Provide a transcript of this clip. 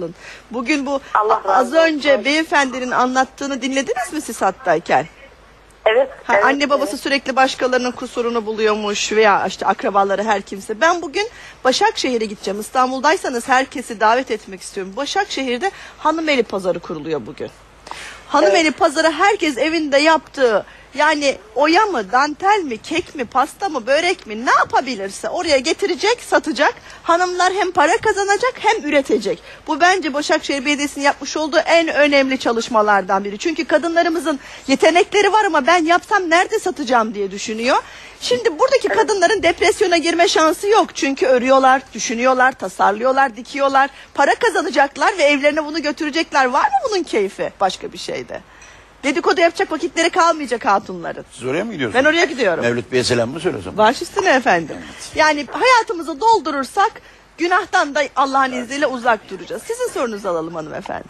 olun. Bugün bu Allah az olsun. önce beyefendinin anlattığını dinlediniz mi siz hattayken? Evet. Ha, evet, anne babası evet. sürekli başkalarının kusurunu buluyormuş veya işte akrabaları her kimse. Ben bugün Başakşehir'e gideceğim. İstanbul'daysanız herkesi davet etmek istiyorum. Başakşehir'de Hanımeli Pazarı kuruluyor bugün. Hanımeli Pazarı herkes evinde yaptığı yani oya mı, dantel mi, kek mi, pasta mı, börek mi ne yapabilirse oraya getirecek, satacak. Hanımlar hem para kazanacak hem üretecek. Bu bence Başakşehir Belediyesi'nin yapmış olduğu en önemli çalışmalardan biri. Çünkü kadınlarımızın yetenekleri var ama ben yapsam nerede satacağım diye düşünüyor. Şimdi buradaki kadınların depresyona girme şansı yok. Çünkü örüyorlar, düşünüyorlar, tasarlıyorlar, dikiyorlar. Para kazanacaklar ve evlerine bunu götürecekler. Var mı bunun keyfi başka bir şeyde? Dedikodu yapacak vakitleri kalmayacak hatunların. Siz oraya mı gidiyorsunuz? Ben oraya gidiyorum. Mevlüt Bey'e selam mı söylüyorsun? Baş üstüne efendim. Yani hayatımızı doldurursak günahtan da Allah'ın izniyle uzak duracağız. Sizin sorunuzu alalım hanımefendi.